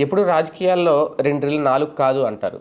ఎప్పుడు రాజకీయాల్లో రెండు రెళ్ళు నాలుగు కాదు అంటారు.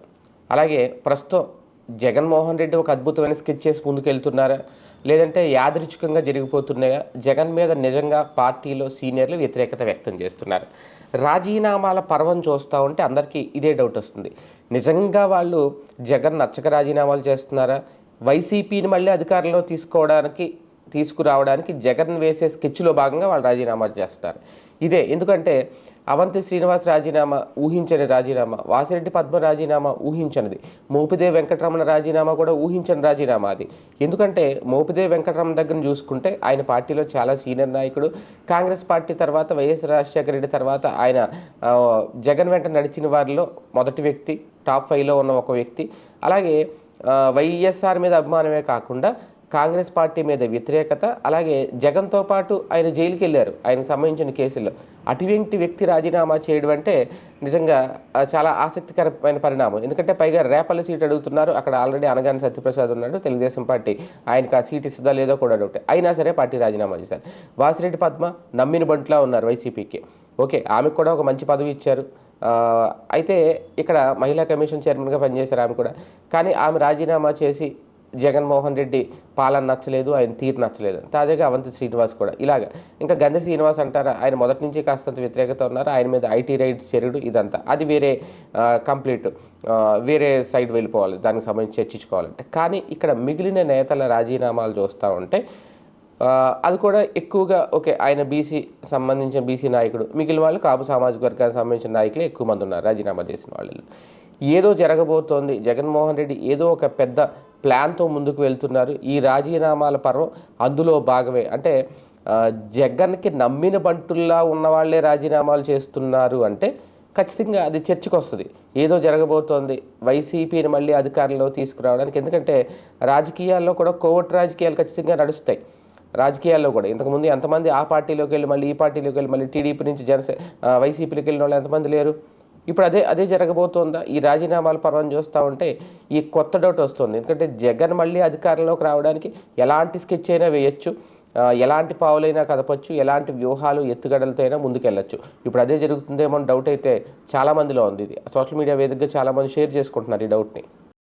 అలాగే ప్రస్తుతం జగన్మోహన్ రెడ్డి ఒక అద్భుతమైన స్కెచ్ చేసి ముందుకెళ్తున్నారా? లేదంటే యాదృచ్ఛికంగా జరిగిపోతున్నాయా? జగన్ మీద నిజంగా పార్టీలో సీనియర్లు వ్యతిరేకత వ్యక్తం చేస్తున్నారు. రాజీనామాల పర్వం చూస్తూ ఉంటే అందరికీ ఇదే డౌట్ వస్తుంది. నిజంగా వాళ్ళు జగన్ నచ్చక రాజీనామాలు చేస్తున్నారా? వైసీపీని మళ్ళీ అధికారంలో తీసుకోవడానికి తీసుకురావడానికి జగన్ వేసే స్కెచ్లో భాగంగా వాళ్ళు రాజీనామాలు చేస్తారు ఇదే ఎందుకంటే అవంతి శ్రీనివాస్ రాజీనామా ఊహించని రాజీనామా వాసిరెడ్డి పద్మ రాజీనామా ఊహించనిది. మోపిదే వెంకటరమణ రాజీనామా కూడా ఊహించని రాజీనామా అది. ఎందుకంటే మోపిదే వెంకటరమణ దగ్గర చూసుకుంటే ఆయన పార్టీలో చాలా సీనియర్ నాయకుడు. కాంగ్రెస్ పార్టీ తర్వాత వైఎస్ రాజశేఖర రెడ్డి తర్వాత ఆయన జగన్ వెంట నడిచిన వారిలో మొదటి వ్యక్తి టాప్ ఫైవ్లో ఉన్న ఒక వ్యక్తి. అలాగే వైఎస్ఆర్ మీద అభిమానమే కాకుండా కాంగ్రెస్ పార్టీ మీద వ్యతిరేకత అలాగే జగన్తో పాటు ఆయన జైలుకి వెళ్ళారు ఆయనకు సంబంధించిన కేసుల్లో. అటువంటి వ్యక్తి రాజీనామా చేయడం అంటే నిజంగా చాలా ఆసక్తికరమైన పరిణామం. ఎందుకంటే పైగా రేపల్లి సీట్ అడుగుతున్నారు. అక్కడ ఆల్రెడీ అనగాని సత్యప్రసాద్ ఉన్నాడు. తెలుగుదేశం పార్టీ ఆయనకు ఆ సీట్ ఇస్తుందా లేదో కూడా డౌట్ అయినా సరే పార్టీ రాజీనామా చేశారు. వాసిరెడ్డి పద్మ నమ్మిన బంట్లా ఉన్నారు వైసీపీకి. ఓకే ఆమెకు కూడా ఒక మంచి పదవి ఇచ్చారు. అయితే ఇక్కడ మహిళా కమిషన్ చైర్మన్గా పనిచేశారు ఆమె కూడా. కానీ ఆమె రాజీనామా చేసి జగన్మోహన్ రెడ్డి పాలన నచ్చలేదు ఆయన తీరు నచ్చలేదు. తాజాగా అవంతి శ్రీనివాస్ కూడా ఇలాగ. ఇంకా గంధ శ్రీనివాస్ అంటారా ఆయన మొదటి నుంచి కాస్తంత వ్యతిరేకత ఉన్నారు ఆయన మీద ఐటీ రైడ్స్ చెరుడు ఇదంతా. అది వేరే కంప్లీట్ వేరే సైడ్ వెళ్ళిపోవాలి దానికి సంబంధించి చర్చించుకోవాలంటే. కానీ ఇక్కడ మిగిలిన నేతల రాజీనామాలు చూస్తూ ఉంటే అది కూడా ఎక్కువగా ఓకే ఆయన బీసీ సంబంధించిన బీసీ నాయకుడు మిగిలిన వాళ్ళు కాపు సామాజిక వర్గానికి సంబంధించిన నాయకులే ఎక్కువ మంది ఉన్నారు రాజీనామా చేసిన వాళ్ళు ఏదో జరగబోతోంది జగన్మోహన్ రెడ్డి ఏదో ఒక పెద్ద ప్లాన్తో ముందుకు వెళ్తున్నారు. ఈ రాజీనామాల పర్వం అందులో భాగమే. అంటే జగన్కి నమ్మిన బంటుల్లా ఉన్న వాళ్ళే రాజీనామాలు చేస్తున్నారు అంటే ఖచ్చితంగా అది చర్చకు వస్తుంది ఏదో జరగబోతోంది. వైసీపీని మళ్ళీ అధికారంలో తీసుకురావడానికి. ఎందుకంటే రాజకీయాల్లో కూడా కోవట్ రాజకీయాలు ఖచ్చితంగా నడుస్తాయి. రాజకీయాల్లో కూడా. ఇంతకుముందు ఎంతమంది ఆ పార్టీలోకి వెళ్ళి మళ్ళీ ఈ పార్టీలోకి వెళ్ళి మళ్ళీ టీడీపీ నుంచి జనసే వైసీపీలోకి వెళ్ళిన వాళ్ళు ఎంతమంది లేరు? ఇప్పుడు అదే అదే జరగబోతోందా? ఈ రాజీనామాల పర్వం చూస్తూ ఉంటే ఈ కొత్త డౌట్ వస్తుంది. ఎందుకంటే జగన్ మళ్ళీ అధికారంలోకి రావడానికి ఎలాంటి స్కెచ్ అయినా వేయచ్చు ఎలాంటి పావులైనా కదపచ్చు ఎలాంటి వ్యూహాలు ఎత్తుగడలతో అయినా ముందుకెళ్ళచ్చు. ఇప్పుడు అదే జరుగుతుందేమో డౌట్ అయితే చాలా మందిలో ఉంది ఇది. సోషల్ మీడియా వేదికగా చాలామంది షేర్ చేసుకుంటున్నారు ఈ డౌట్ని